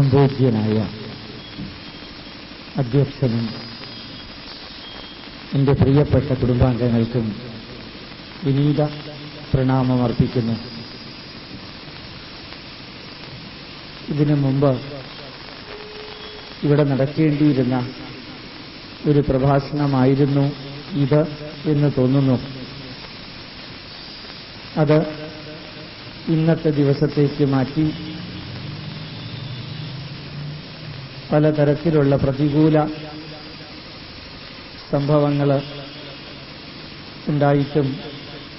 സംപൂജ്യനായ അധ്യക്ഷനും എന്റെ പ്രിയപ്പെട്ട കുടുംബാംഗങ്ങൾക്കും വിനീത പ്രണാമം അർപ്പിക്കുന്നു. ഇതിനു മുമ്പ് ഇവിടെ നടക്കേണ്ടിയിരുന്ന ഒരു പ്രഭാഷണമായിരുന്നു ഇത് എന്ന് തോന്നുന്നു. അത് ഇന്നത്തെ ദിവസത്തേക്ക് മാറ്റി പലതരത്തിലുള്ള പ്രതികൂല സംഭവങ്ങൾ ഉണ്ടായിട്ടും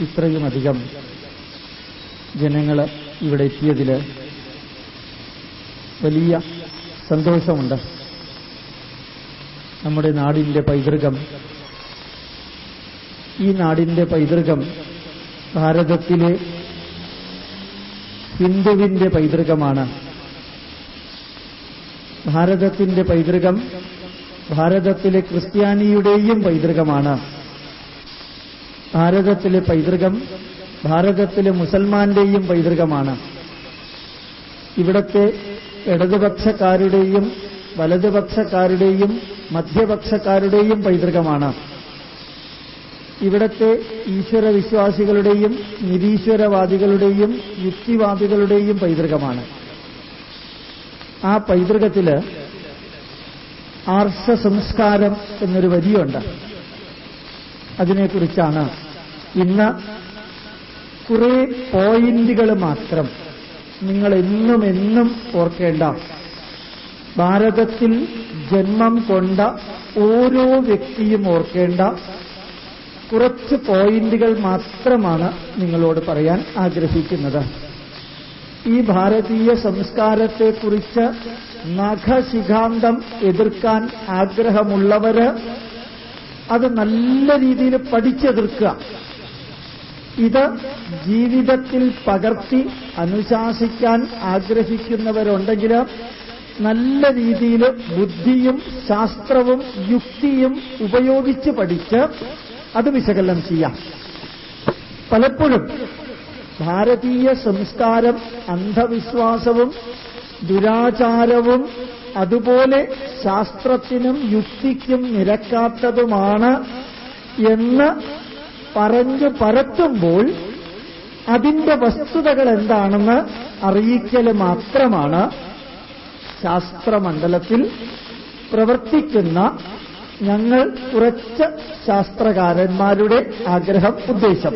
ഇത്രയുമധികം ജനങ്ങൾ ഇവിടെ എത്തിയതിൽ വലിയ സന്തോഷമുണ്ട്. നമ്മുടെ നാടിന്റെ പൈതൃകം ഈ നാടിന്റെ പൈതൃകം ഭാരതത്തിലെ ഹിന്ദുവിന്റെ പൈതൃകമാണ്. ഭാരതത്തിന്റെ പൈതൃകം ഭാരതത്തിലെ ക്രിസ്ത്യാനിയുടെയും പൈതൃകമാണ്. ഭാരതത്തിലെ പൈതൃകം ഭാരതത്തിലെ മുസൽമാന്റെയും പൈതൃകമാണ്. ഇവിടത്തെ ഇടതുപക്ഷക്കാരുടെയും വലതുപക്ഷക്കാരുടെയും മധ്യപക്ഷക്കാരുടെയും പൈതൃകമാണ്. ഇവിടത്തെ ഈശ്വരവിശ്വാസികളുടെയും നിരീശ്വരവാദികളുടെയും യുക്തിവാദികളുടെയും പൈതൃകമാണ്. ആ പൈതൃകത്തിൽ ആർഷ സംസ്കാരം എന്നൊരു വരിയുണ്ട്. അതിനെക്കുറിച്ചാണ്. ഇന്ന് കുറെ പോയിന്റുകൾ മാത്രം നിങ്ങൾ എന്നും എന്നും ഓർക്കേണ്ട. ഭാരതത്തിൽ ജന്മം കൊണ്ട ഓരോ വ്യക്തിയും ഓർക്കേണ്ട കുറച്ച് പോയിന്റുകൾ മാത്രമാണ് നിങ്ങളോട് പറയാൻ ആഗ്രഹിക്കുന്നത്. ഈ ഭാരതീയ സംസ്കാരത്തെക്കുറിച്ച് നഖശിഖാന്തം എതിർക്കാൻ ആഗ്രഹമുള്ളവര് അത് നല്ല രീതിയിൽ പഠിച്ചെതിർക്കുക. ഇത് ജീവിതത്തിൽ പകർത്തി അനുശാസിക്കാൻ ആഗ്രഹിക്കുന്നവരുണ്ടെങ്കിൽ നല്ല രീതിയിൽ ബുദ്ധിയും ശാസ്ത്രവും യുക്തിയും ഉപയോഗിച്ച് പഠിച്ച് അത് വിശകലനം ചെയ്യാം. പലപ്പോഴും ഭാരതീയ സംസ്കാരം അന്ധവിശ്വാസവും ദുരാചാരവും അതുപോലെ ശാസ്ത്രത്തിനും യുക്തിക്കും നിരക്കാത്തതുമാണ് എന്ന് പറഞ്ഞു പരത്തുമ്പോൾ അതിന്റെ വസ്തുതകൾ എന്താണെന്ന് അറിയിക്കൽ മാത്രമാണ് ശാസ്ത്രമണ്ഡലത്തിൽ പ്രവർത്തിക്കുന്ന ഞങ്ങൾ കുറച്ച് ശാസ്ത്രകാരന്മാരുടെ ആഗ്രഹം ഉദ്ദേശം.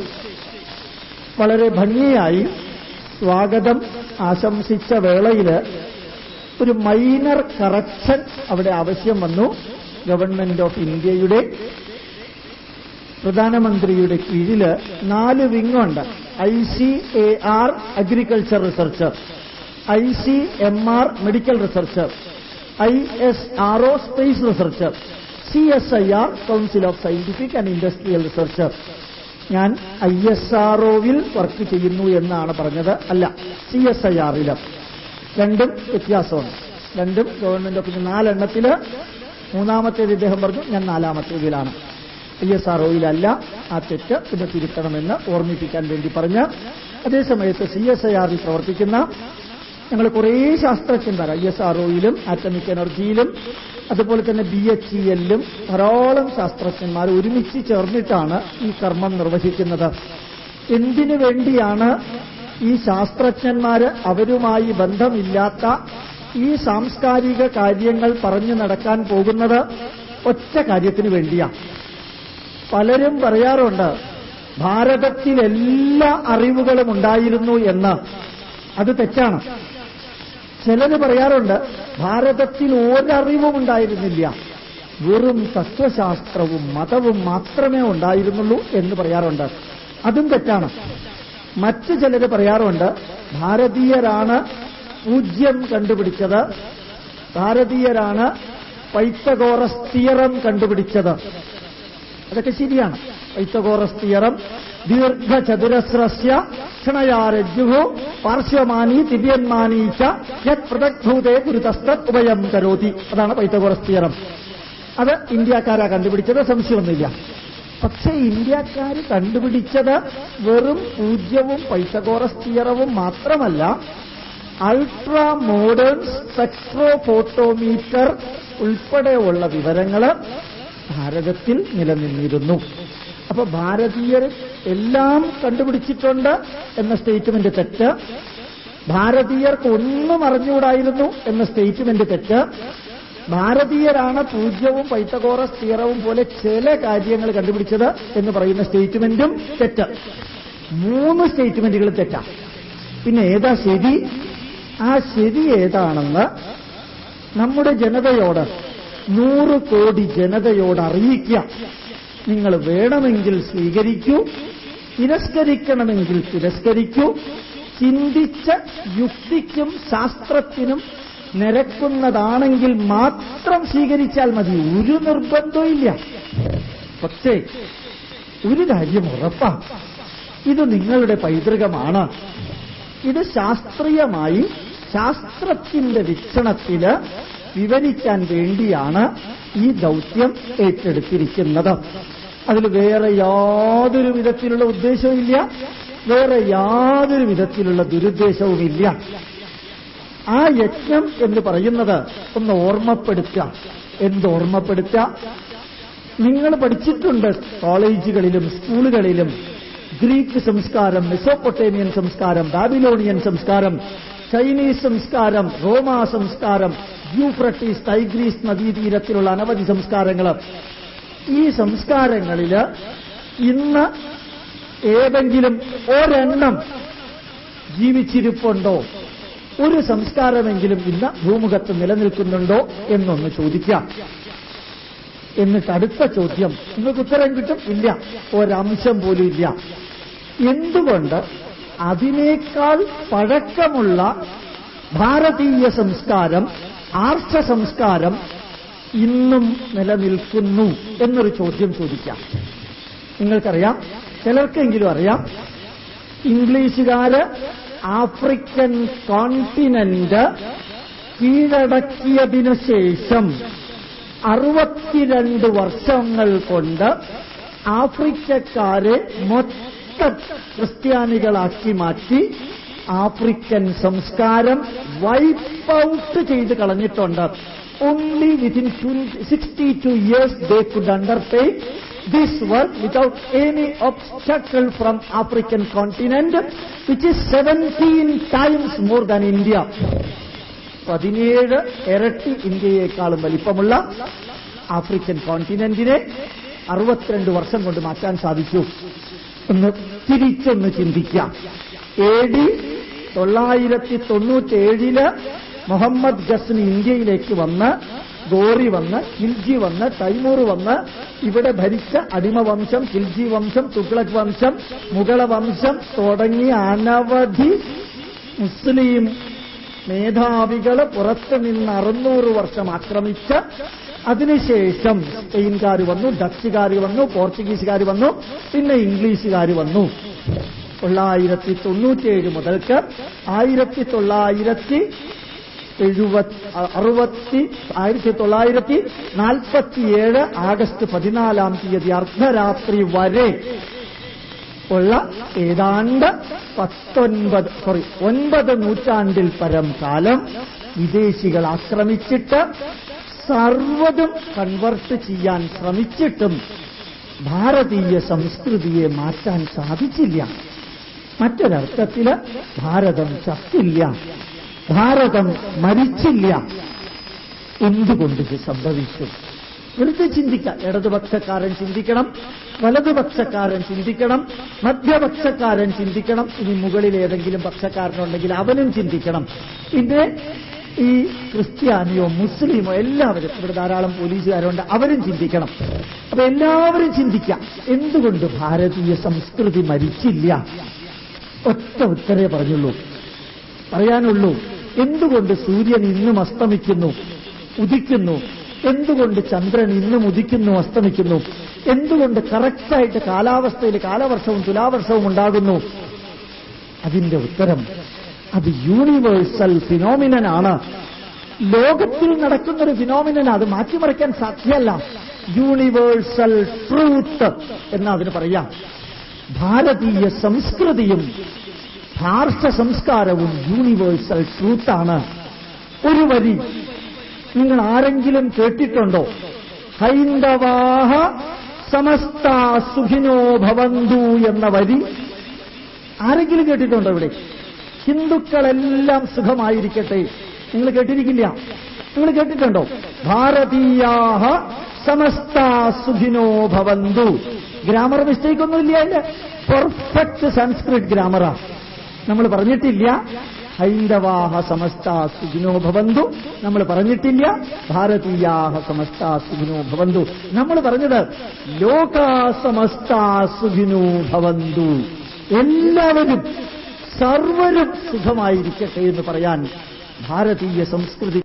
വളരെ ഭംഗിയായി സ്വാഗതം ആശംസിച്ച വേളയിൽ ഒരു മൈനർ കറക്ഷൻ അവിടെ ആവശ്യം വന്നു. ഗവൺമെന്റ് ഓഫ് ഇന്ത്യയുടെ പ്രധാനമന്ത്രിയുടെ കീഴിൽ നാല് വിങ്ങുണ്ട്. I C A R agriculture researcher I C M R medical researcher I S R O space researcher C S I R council of scientific and industrial research ഞാൻ I S R ഒവിൽ work ചെയ്യുന്നു എന്നാണ് പറഞ്ഞത്. അല്ല C S I ആറിലും രണ്ടും വ്യത്യാസമാണ്. രണ്ടും ഗവൺമെന്റ് ഓഫ് ഇന്ത്യ നാലെണ്ണത്തിൽ മൂന്നാമത്തേത് ഇദ്ദേഹം പറഞ്ഞു ഞാൻ നാലാമത്തേതിലാണ്. ഐ എസ് ആർ ഒയിലല്ല ആ തെറ്റ് ഇത് തിരുത്തണമെന്ന് ഓർമ്മിപ്പിക്കാൻ വേണ്ടി പറഞ്ഞ് അതേസമയത്ത് സി എസ് ഐ ആറിൽ പ്രവർത്തിക്കുന്ന ഞങ്ങൾ കുറേ ശാസ്ത്രജ്ഞന്മാർ ഐ എസ് ആർ ഒയിലും ആറ്റമിക് എനർജിയിലും അതുപോലെ തന്നെ ബി എച്ച് ഇ എല്ലും ധാരാളം ശാസ്ത്രജ്ഞന്മാർ ഒരുമിച്ച് ചേർന്നിട്ടാണ് ഈ കർമ്മം നിർവഹിക്കുന്നത്. എന്തിനു വേണ്ടിയാണ് ഈ ശാസ്ത്രജ്ഞന്മാര് അവരുമായി ബന്ധമില്ലാത്ത ഈ സാംസ്കാരിക കാര്യങ്ങൾ പറഞ്ഞു നടക്കാൻ പോകുന്നത് ഒറ്റ കാര്യത്തിന് വേണ്ടിയാണ് പലരും പറയാറുണ്ട് ഭാരതത്തിൽ എല്ലാ അറിവുകളും ഉണ്ടായിരുന്നു എന്ന്. അത് തെറ്റാണ്. ചിലര് പറയാറുണ്ട് ഭാരതത്തിൽ ഒരറിവും ഉണ്ടായിരുന്നില്ല വെറും തത്വശാസ്ത്രവും മതവും മാത്രമേ ഉണ്ടായിരുന്നുള്ളൂ എന്ന് പറയാറുണ്ട്. അതും തെറ്റാണ്. മറ്റ് ചിലര് പറയാറുണ്ട് ഭാരതീയരാണ് പൂജ്യം കണ്ടുപിടിച്ചത്. ഭാരതീയരാണ് പൈത്തഗോറസ് തിയറം കണ്ടുപിടിച്ചത്. അതൊക്കെ ശരിയാണ്. പൈത്തഗോറസ് തിയറം ദീർഘചതുരസ്രസ്യ ക്ഷണയാരജ്ജുഹു പാർശ്വമാനി ദിവ്യന്മാനീച്ച യത് പൃഥക്ഭൂതേ ഗുരുതസ്തത് ഉഭയം കരോതി. അതാണ് പൈത്തഗോറസ് അത് ഇന്ത്യക്കാരാ കണ്ടുപിടിച്ചത് സംശയമൊന്നുമില്ല. പക്ഷേ ഇന്ത്യക്കാർ കണ്ടുപിടിച്ചത് വെറും പൂജ്യവും പൈത്തഗോറസ് തിയറവും മാത്രമല്ല അൾട്രാ മോഡേൺ സ്പെക്ട്രോഫോട്ടോമീറ്റർ ഉൾപ്പെടെയുള്ള വിവരങ്ങൾ ഭാരതത്തിൽ നിലനിന്നിരുന്നു. അപ്പൊ ഭാരതീയർ എല്ലാം കണ്ടുപിടിച്ചിട്ടുണ്ട് എന്ന സ്റ്റേറ്റ്മെന്റ് തെറ്റ്. ഭാരതീയർക്ക് ഒന്നും അറിഞ്ഞുകൂടായിരുന്നു എന്ന സ്റ്റേറ്റ്മെന്റ് തെറ്റ്. ഭാരതീയരാണ് പൂജ്യവും പൈത്തകോറ തീറവും പോലെ ചില കാര്യങ്ങൾ കണ്ടുപിടിച്ചത് എന്ന് പറയുന്ന സ്റ്റേറ്റ്മെന്റും തെറ്റ്. മൂന്ന് സ്റ്റേറ്റ്മെന്റുകൾ തെറ്റാ. പിന്നെ ഏതാ ശരി? ആ ശരി ഏതാണെന്ന് നമ്മുടെ ജനതയോട് നൂറ് കോടി ജനതയോട് അറിയിക്കുക. നിങ്ങൾ വേണമെങ്കിൽ സ്വീകരിക്കൂ തിരസ്കരിക്കണമെങ്കിൽ തിരസ്കരിക്കൂ. ചിന്തിച്ച യുക്തിക്കും ശാസ്ത്രത്തിനും നിരക്കുന്നതാണെങ്കിൽ മാത്രം സ്വീകരിച്ചാൽ മതി. ഒരു നിർബന്ധവും ഇല്ല. പക്ഷേ ഒരു കാര്യം ഉറപ്പാണ്. ഇത് നിങ്ങളുടെ പൈതൃകമാണ്. ഇത് ശാസ്ത്രീയമായി ശാസ്ത്രത്തിന്റെ വീക്ഷണത്തിൽ വിവരിക്കാൻ വേണ്ടിയാണ് ഈ ദൗത്യം ഏറ്റെടുത്തിരിക്കുന്നത്. അതിൽ വേറെ യാതൊരു വിധത്തിലുള്ള ഉദ്ദേശവുമില്ല വേറെ യാതൊരു വിധത്തിലുള്ള ദുരുദ്ദേശവുമില്ല ആ യജ്ഞം എന്ന് പറയുന്നത് ഒന്ന് ഓർമ്മപ്പെടുത്തുക. എന്ത് ഓർമ്മപ്പെടുത്തുക നിങ്ങൾ പഠിച്ചിട്ടുണ്ട് കോളേജുകളിലും സ്കൂളുകളിലും ഗ്രീക്ക് സംസ്കാരം മെസോപ്പൊട്ടേമിയൻ സംസ്കാരം ബാബിലോണിയൻ സംസ്കാരം ചൈനീസ് സംസ്കാരം റോമാ സംസ്കാരം യൂഫ്രട്ടീസ് ടൈഗ്രീസ് നദീതീരത്തിലുള്ള അനവധി സംസ്കാരങ്ങൾ ഈ സംസ്കാരങ്ങളിൽ ഇന്ന് ഏതെങ്കിലും ഒരെണ്ണം ജീവിച്ചിരിപ്പുണ്ടോ? ഒരു സംസ്കാരമെങ്കിലും ഇന്ന് ഭൂമുഖത്ത് നിലനിൽക്കുന്നുണ്ടോ എന്നൊന്ന് ചോദിക്കാം. എന്നിട്ട് അടുത്ത ചോദ്യം നിങ്ങൾക്ക് ഉത്തരം കിട്ടും? ഇല്ല. ഒരംശം പോലും ഇല്ല. എന്തുകൊണ്ട് അതിനേക്കാൾ പഴക്കമുള്ള ഭാരതീയ സംസ്കാരം ആർഷ സംസ്കാരം ഇന്നും നിലനിൽക്കുന്നു എന്നൊരു ചോദ്യം ചോദിക്കാം. നിങ്ങൾക്കറിയാം ചിലർക്കെങ്കിലും അറിയാം ഇംഗ്ലീഷുകാര് ആഫ്രിക്കൻ കോണ്ടിനന്റ് കീഴടക്കിയതിനു ശേഷം അറുപത്തിരണ്ട് വർഷങ്ങൾ കൊണ്ട് ആഫ്രിക്കക്കാരെ മൊത്തം ക്രിസ്ത്യാനികളാക്കി മാറ്റി ആഫ്രിക്കൻ സംസ്കാരം വൈപ്പ് ഔട്ട് ചെയ്ത് കളഞ്ഞിട്ടുണ്ട്. Only within sixty two years they could undertake this work without any obstacle from African continent which is seventeen times more than India പതിനേഴ് ഇരട്ടി ഇന്ത്യയെക്കാളും വലിപ്പമുള്ള ആഫ്രിക്കൻ കോണ്ടിനെന്റിനെ അറുപത്തിരണ്ട് വർഷം കൊണ്ട് മാറ്റാൻ സാധിച്ചു. ഒന്ന് തിരിച്ചൊന്ന് ചിന്തിക്കാം. എ ഡി തൊള്ളായിരത്തി തൊണ്ണൂറ്റേഴിൽ മുഹമ്മദ് ഗസ്നി ഇന്ത്യയിലേക്ക് വന്ന് ഗോറി വന്ന് ഖിൽജി വന്ന് തൈമൂർ വന്ന് ഇവിടെ ഭരിച്ച അടിമവംശം ഖിൽജി വംശം തുഗ്ലക് വംശം മുഗള വംശം തുടങ്ങിയ അനവധി മുസ്ലിം മേധാവികൾ പുറത്തു നിന്ന് അറുന്നൂറ് വർഷം ആക്രമിച്ച് അതിനുശേഷം സ്പെയിൻകാർ വന്നു ഡച്ചുകാർ വന്നു പോർച്ചുഗീസുകാർ വന്നു പിന്നെ ഇംഗ്ലീഷുകാർ വന്നു. തൊള്ളായിരത്തി തൊണ്ണൂറ്റിയേഴ് മുതൽക്ക് ആയിരത്തി തൊള്ളായിരത്തി അറുപത്തി ആയിരത്തി തൊള്ളായിരത്തി നാൽപ്പത്തിയേഴ് ആഗസ്റ്റ് പതിനാലാം തീയതി അർദ്ധരാത്രി വരെ ഉള്ള ഏതാണ്ട് പത്തൊൻപത് സോറി ഒൻപത് നൂറ്റാണ്ടിൽ പരം കാലം വിദേശികൾ ആക്രമിച്ചിട്ട് സർവതും കൺവെർട്ട് ചെയ്യാൻ ശ്രമിച്ചിട്ടും ഭാരതീയ സംസ്കൃതിയെ മാറ്റാൻ സാധിച്ചില്ല. മറ്റൊരർത്ഥത്തിൽ ഭാരതം ചത്തില്ല. ഭാരതം മരിച്ചില്ല. എന്തുകൊണ്ട് ഇത് സംഭവിച്ചു? വെറുതെ ചിന്തിക്കാം. ഇടതുപക്ഷക്കാരൻ ചിന്തിക്കണം വലതുപക്ഷക്കാരൻ ചിന്തിക്കണം മധ്യപക്ഷക്കാരൻ ചിന്തിക്കണം ഇനി മുകളിൽ ഏതെങ്കിലും പക്ഷക്കാരനുണ്ടെങ്കിൽ അവനും ചിന്തിക്കണം. ഇതിന്റെ ഈ ക്രിസ്ത്യാനിയോ മുസ്ലിമോ എല്ലാവരും ഇവിടെ ധാരാളം പോലീസുകാരുണ്ട് അവരും ചിന്തിക്കണം. അപ്പൊ എല്ലാവരും ചിന്തിക്കാം. എന്തുകൊണ്ട് ഭാരതീയ സംസ്കൃതി മരിച്ചില്ല? ഒറ്റ ഉത്തരേ പറഞ്ഞുള്ളൂ. പറയാനുള്ളൂ എന്തുകൊണ്ട് സൂര്യൻ ഇന്നും അസ്തമിക്കുന്നു? ഉദിക്കുന്നു. എന്തുകൊണ്ട് ചന്ദ്രൻ ഇന്നും ഉദിക്കുന്നു അസ്തമിക്കുന്നു? എന്തുകൊണ്ട് കറക്റ്റായിട്ട് കാലാവസ്ഥയിൽ കാലവർഷവും തുലാവർഷവും ഉണ്ടാകുന്നു? അതിന്റെ ഉത്തരം അത് യൂണിവേഴ്സൽ ഫിനോമിനനാണ് ലോകത്തിൽ നടക്കുന്നൊരു ഫിനോമിനൻ അത് മാറ്റിമറിക്കാൻ സാധ്യമല്ല. യൂണിവേഴ്സൽ ട്രൂത്ത് എന്ന് അതിന് പറയാം. ഭാരതീയ സംസ്കൃതിയും ഭാർഷ സംസ്കാരവും യൂണിവേഴ്സൽ ട്രൂത്താണ് ഒരു വരി നിങ്ങൾ ആരെങ്കിലും കേട്ടിട്ടുണ്ടോ? ഹൈന്ദവാഹ സമസ്ത സുഖിനോ ഭവന്തു എന്ന വരി ആരെങ്കിലും കേട്ടിട്ടുണ്ടോ ഇവിടെ? ഹിന്ദുക്കളെല്ലാം സുഖമായിരിക്കട്ടെ. നിങ്ങൾ കേട്ടിരിക്കില്ല. നിങ്ങൾ കേട്ടിട്ടുണ്ടോ? ഭാരതീയാഹ സമസ്ത സുഖിനോ ഭവന്തു. ഗ്രാമർ മിസ്റ്റേക്ക് ഒന്നുമില്ല അതിന്റെ പെർഫെക്റ്റ് സംസ്കൃത് ഗ്രാമറാ. നമ്മൾ പറഞ്ഞിട്ടില്ല. ഹൈന്ദവാഹ സമസ്ത സുഖിനോ ഭവന്തു. നമ്മൾ പറഞ്ഞിട്ടില്ല. ഭാരതീയാഹ സമസ്ത സുഖിനോ ഭവന്തു. നമ്മൾ പറഞ്ഞത് ലോകാ സമസ്ത സുഖിനോ ഭവന്തു. എല്ലാവരും സർവരും സുഖമായിരിക്കട്ടെ എന്ന് പറയാൻ ഭാരതീയ സംസ്കൃതി